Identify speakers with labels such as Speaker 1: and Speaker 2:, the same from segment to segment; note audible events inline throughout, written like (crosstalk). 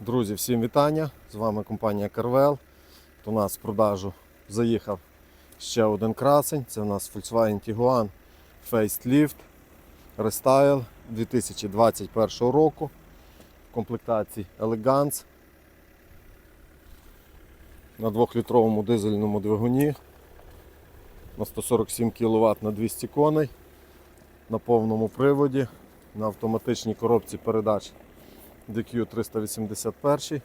Speaker 1: Друзі, всім вітання! З вами компанія Carvel. До нас в продажу заїхав ще один красень. Це у нас Volkswagen Tiguan Facelift Restyle 2021 року. В комплектації Elegance на 2-літровому дизельному двигуні на 147 кВт на 200 коней на повному приводі на автоматичній коробці передач DQ381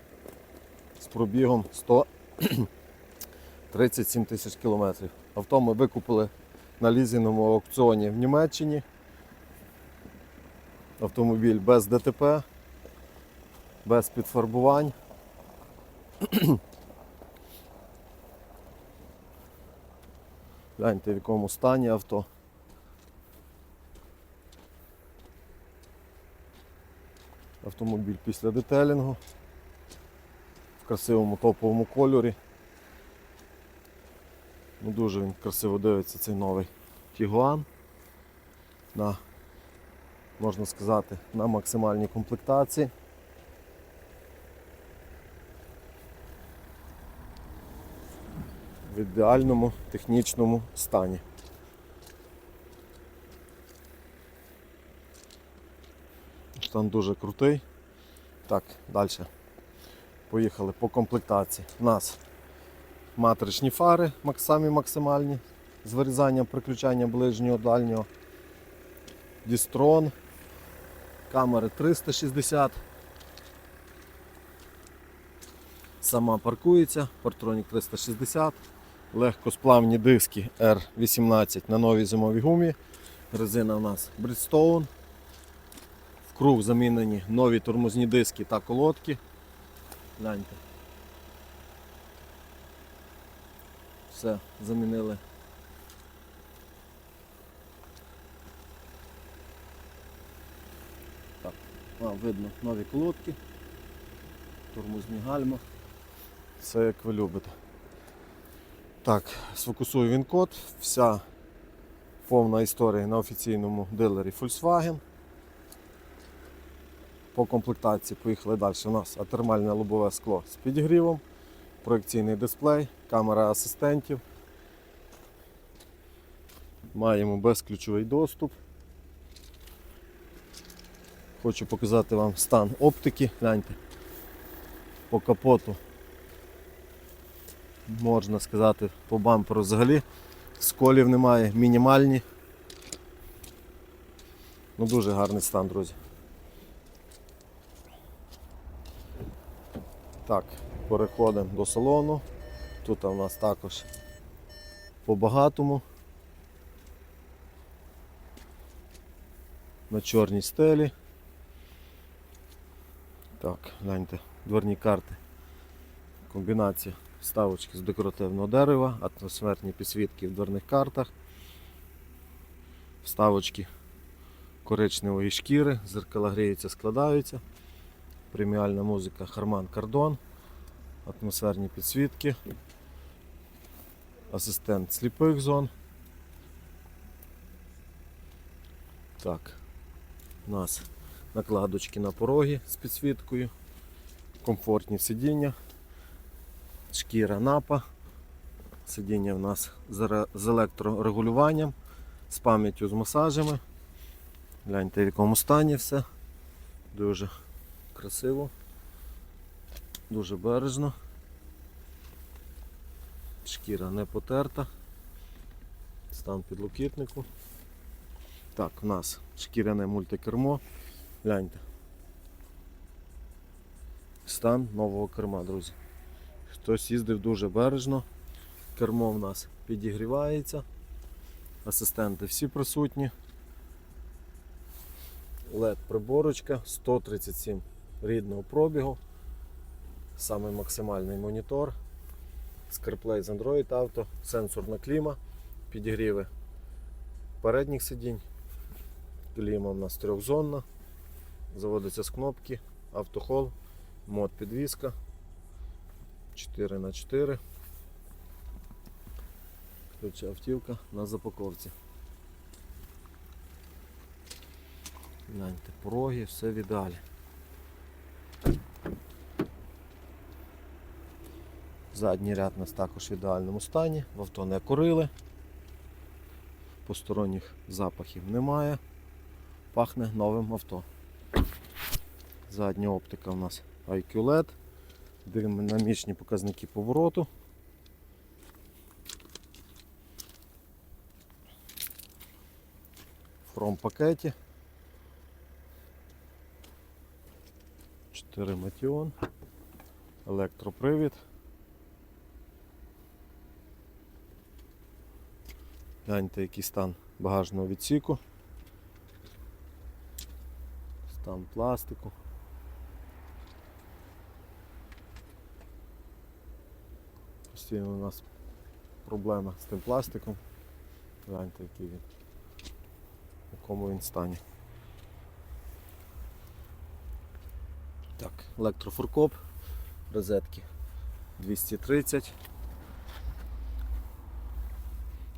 Speaker 1: з пробігом 137 (clears throat) тисяч кілометрів. Авто ми викупили на лізинговому аукціоні в Німеччині. Автомобіль без ДТП, без підфарбувань. (clears throat) Гляньте в якому стані авто. Автомобіль після детелінгу в красивому топовому кольорі. Ну, Дуже він красиво дивиться цей новий Тігуан. На, можна сказати, на максимальній комплектації. В ідеальному технічному стані. Стан дуже крутий. Так, далі. Поїхали по комплектації. У нас матричні фари, самі максимальні, з вирізанням приключання ближнього дальнього. Дістрон, камери 360. Сама паркується, Partronix 360, легкосплавні диски R18 на новій зимовій гумі. Резина у нас Bridgestone. Круг замінені нові тормозні диски та колодки. Гляньте. Все, замінили. Так, а, видно нові колодки, тормозні гальма. Все як ви любите. Так, сфокусую він код. Вся повна історія на офіційному дилері Volkswagen. По комплектації поїхали далі. У нас атермальне лобове скло з підігрівом, проекційний дисплей, камера асистентів. Маємо безключовий доступ. Хочу показати вам стан оптики. Гляньте. По капоту. Можна сказати, по бамперу взагалі. Сколів немає, мінімальні. Ну дуже гарний стан, друзі. Так, переходимо до салону. Тут у нас також по багатому. На чорній стелі. Так, гляньте, дверні карти. Комбінація вставочки з декоративного дерева, атмосферні підсвітки в дверних картах, вставочки коричневої шкіри, зеркала гріються, складаються. Преміальна музика Harman Kardon, атмосферні підсвітки, асистент сліпих зон. Так, у нас накладочки на пороги з підсвіткою, комфортні сидіння, шкіра напа, сидіння в нас з електрорегулюванням, з пам'яттю з масажами. Гляньте в якому стані все. Дуже красиво, дуже бережно. Шкіра не потерта. Стан підлокітнику. Так, у нас шкіряне мультикермо. Гляньте. Стан нового керма, друзі. Хтось їздив дуже бережно. Кермо в нас підігрівається. Асистенти всі присутні. LED приборочка 137 рідного пробігу. Самий максимальний монітор. CarPlay з Android Auto, сенсорна кліма, підігріви передніх сидінь. Кліма у нас трьохзонна. Заводиться з кнопки, автохол, мод підвіска 4х4. Ключ автівка на запаковці. Гляньте, пороги, все в ідеалі. Задній ряд у нас також в ідеальному стані, в авто не курили, посторонніх запахів немає, пахне новим авто. Задня оптика у нас IQ LED, динамічні показники повороту. В хром-пакеті. 4 матіон, електропривід. Гляньте, який стан багажного відсіку. Стан пластику. Постійно у нас проблема з тим пластиком. Гляньте, який він. В якому він стані. Так, електрофуркоп, розетки 230.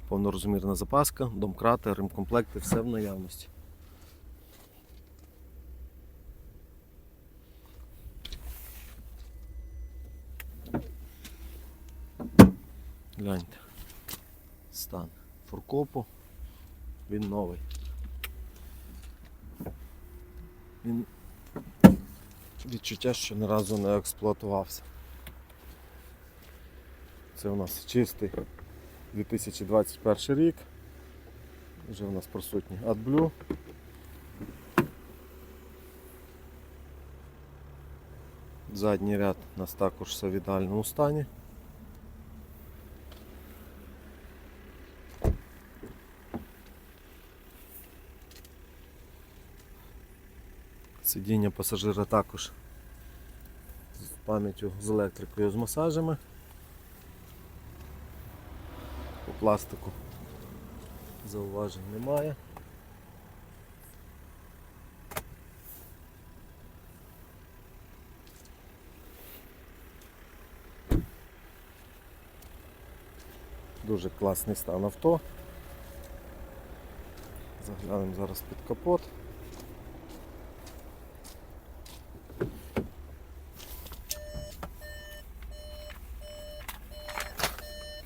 Speaker 1: Повнорозмірна запаска, домкрати, ремкомплекти, все в наявності. Гляньте. Стан фуркопу. Він новий. Він відчуття, що ні разу не експлуатувався. Це у нас чистий 2021 рік. Вже у нас присутній AdBlue. Задній ряд у нас також в ідеальному стані. Сидіння пасажира також з пам'яттю з електрикою з масажами. По пластику зауважень немає. Дуже класний стан авто. Заглянемо зараз під капот.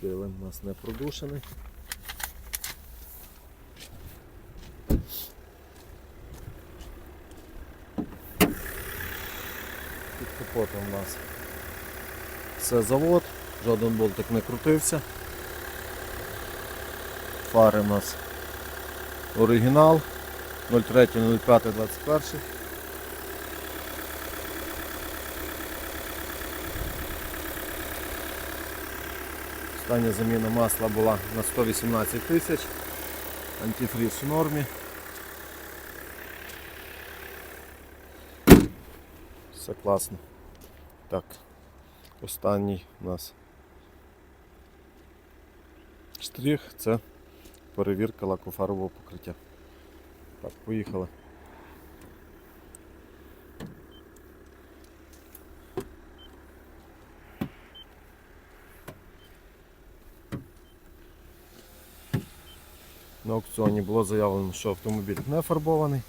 Speaker 1: Килим у нас не продушений. Під капотом у нас все завод, жоден болтик не крутився. Фари у нас оригінал 03.05.21. Остання заміна масла була на 118 тисяч. Антифріз в нормі. Все класно. Так, останній у нас штрих це перевірка лакофарового покриття. Так, поїхали. На аукціоні було заявлено, що автомобіль не фарбований.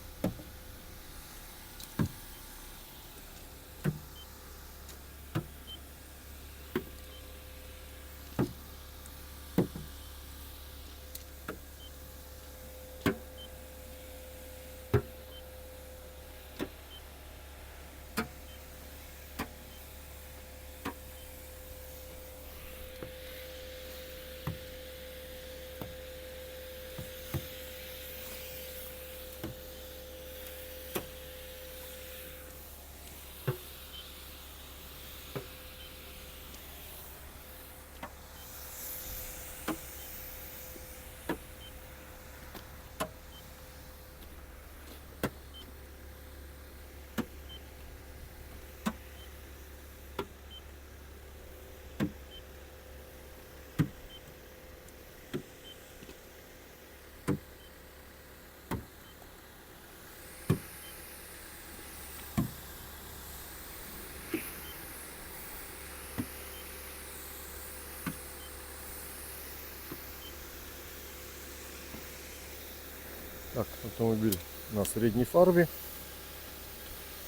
Speaker 1: Так, автомобіль в рідній фарбі.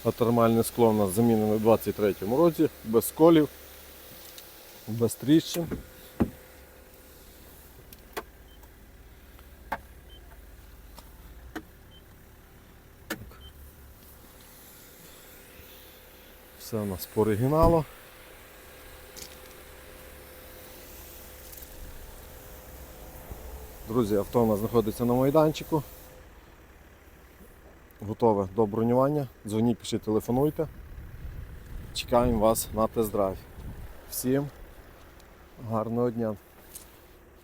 Speaker 1: А термальне скло у нас замінено у 23-му році, без сколів. без тріщин. Все у нас по оригіналу. Друзі, авто у нас знаходиться на майданчику. Готове до бронювання. Дзвоніть, пишіть, телефонуйте. Чекаємо вас на тест-драйв. Всім гарного дня!